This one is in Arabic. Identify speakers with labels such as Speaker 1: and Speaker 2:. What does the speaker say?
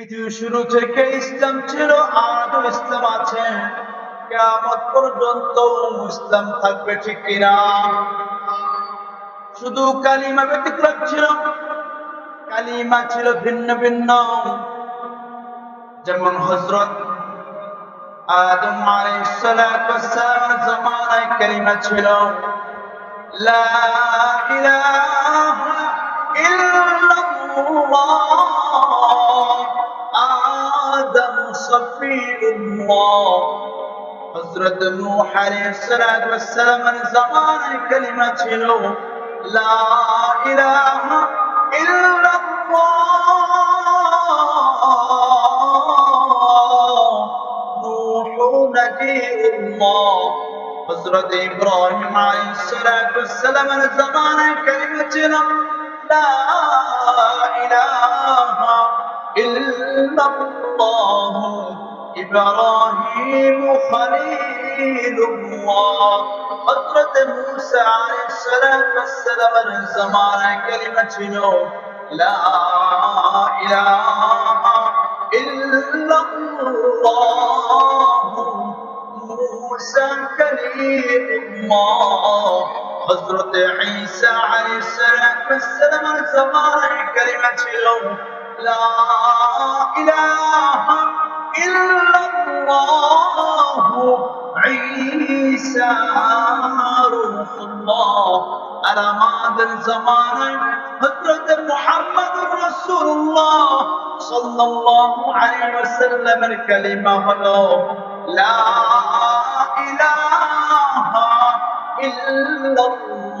Speaker 1: পৃথিবীর শুরু থেকে ইসলাম ছিল আজও ইসলাম আছে। কেমন পর্যন্ত ইসলাম থাকবে ঠিক কিনা? শুধু কালিমা ব্যতিক্রম ছিল। কালিমা ছিল ভিন্ন ভিন্ন। যেমন হজরত আদম কালিমা ছিল, লা ইলাহা আদম সফিউল্লাহ হযরত নূহ আলাইহিসসালাম জমানায় কালিমা ছিল লা ইলাহা ইল্লাল্লাহ নূহ নবীউল্লাহ হযরত ইব্রাহিম আলাইহিসসালামের জামানায় কালিমা ছিল লা ইলাহা ইল্লাল্লাহ إبراهيم خليل الله. حضرت موسى عليه السلام السلام زمانہ كلمة لا إله إلا الله. موسى كليل الله. حضرت عيسى عليه السلام الزمان كلمة لا إله إلا الله عيسى روح الله. على ماذا الزمان حضرت محمد رسول الله صلى الله عليه وسلم الكلمة هلو لا إله إلا الله